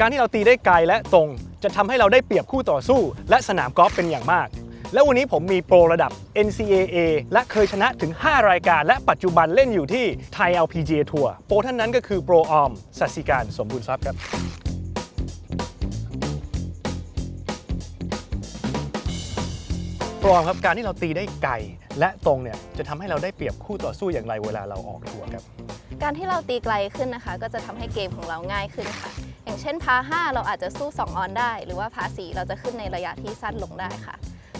การที่เราตีได้ไกลและตรง จะทำให้เราได้เปรียบคู่ต่อสู้ และสนามกอล์ฟเป็นอย่างมาก แล้ววันนี้ผมมีโปรระดับ NCAA และเคยชนะถึง 5 รายการ และปัจจุบันเล่นอยู่ที่ไทย LPGA ทัวร์โปรท่านนั้นก็คือโปรออมสัสิการสมบูรณ์ทรัพย์ครับโปรออมครับการที่เราตีได้ไกลและตรงเนี่ยจะทำให้เราได้เปรียบคู่ต่อสู้อย่างไรเวลาเราออกทัวร์ครับ การที่เราตีไกลขึ้นนะคะ ก็จะทำให้เกมของเราง่ายขึ้นค่ะ อย่างเช่นพา5เราอาจจะสู้ 2 ออนได้ หรือว่าพา4เราจะขึ้นในระยะที่สั้นลงได้ค่ะ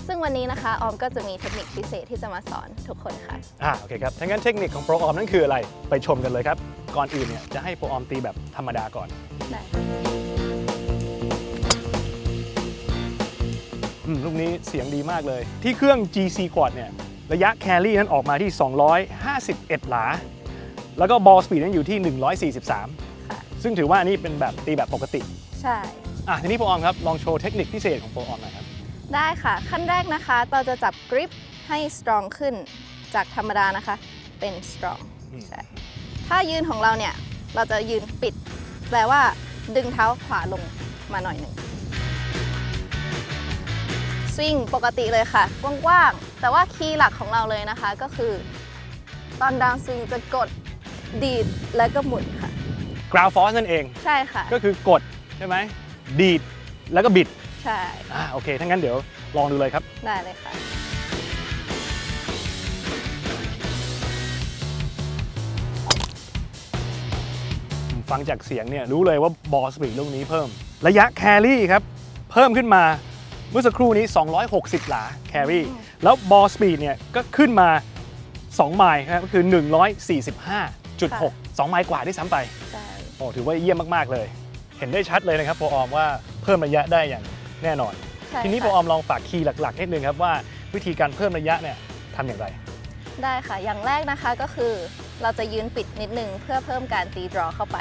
ซึ่งวันนี้นะคะ ออมก็จะมีเทคนิคพิเศษที่จะมาสอนทุกคนค่ะ อ่าโอเคครับทั้างนั้นเทคนิคของโปรออมนั่นคืออะไร ไปชมกันเลยครับ ก่อนอื่นเนี่ยจะให้โปรออมตีแบบธรรมดาก่อนได้ค่ะอืมลูกนี้เสียงดีมากเลย ที่เครื่อง GC Quad เนี่ยระยะแครี่นั้นออกมาที่ 251 หลา แล้วก็บอลสปีดนั้นอยู่ที่ 143ค่ะ ซึ่งถือว่านี่เป็นแบบตีแบบปกติใช่ อะทีนี้โปรออมครับลองโชว์เทคนิคพิเศษของโปรออมหน่อยครับได้ค่ะ ขั้นแรกนะคะเราจะจับกริปให้ strong ขึ้นจากธรรมดานะคะ เป็น strong อืมใช่ถ้ายืนของเราเนี่ย เราจะยืนปิด แปลว่าดึงเท้าขวาลงมาหน่อยหนึ่งสวิงปกติเลยค่ะกว้างๆแต่ว่าคีย์หลักของเราเลยนะคะก็คือ ตอนดาวสวิงจะกดดีดแล้วก็หมุนค่ะ ground force นั่นเอง ใช่ค่ะ ก็คือกดใช่ไหมดีดแล้วก็บิดใช่ อ่าโอเคถ้างั้นเดี๋ยวลองดูเลยครับ ได้เลยค่ะ ฟังจากเสียงเนี่ยรู้เลยว่าบอลสปีดลูกนี้เพิ่ม ระยะแครี่ครับ เพิ่มขึ้นมาเมื่อสักครู่นี้ 260 หลาแครี่อืมแล้วบอลสปีดเนี่ยก็ขึ้นมา 2 ไมล์ครับก็คือ 145.6 2 ไมล์กว่าที่ซ้ำไป ใช่โอ้ถือว่าเยี่ยมมาก ๆ เลย เห็นได้ชัดเลยนะครับโปรออมว่าเพิ่มระยะได้อย่างแน่นอนใช่ทีนี้โปค่ะรออมลองฝากคีย์หลักๆนิดนึงครับว่าวิธีการเพิ่มระยะเนี่ยทำอย่างไร ได้ค่ะ อย่างแรกนะคะก็คือเราจะยืนปิดนิดนึงเพื่อเพิ่มการตีดรอเข้าไป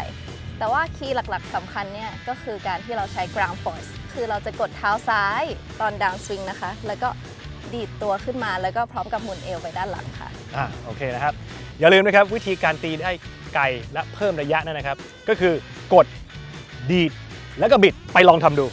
แต่ว่าคีย์หลักๆสำคัญเนี่ยก็คือการที่เราใช้ ground force คือเราจะกดเท้าซ้ายตอน down swing นะคะ แล้วก็ดีดตัวขึ้นมาแล้วก็พร้อมกับหมุนเอวไปด้านหลังค่ะ อ่าโอเคนะครับ อย่าลืมนะครับวิธีการตีได้ ไกลและเพิ่มระยะนั่นนะครับ ก็คือกดดีดแล้วก็บิดไปลองทำดู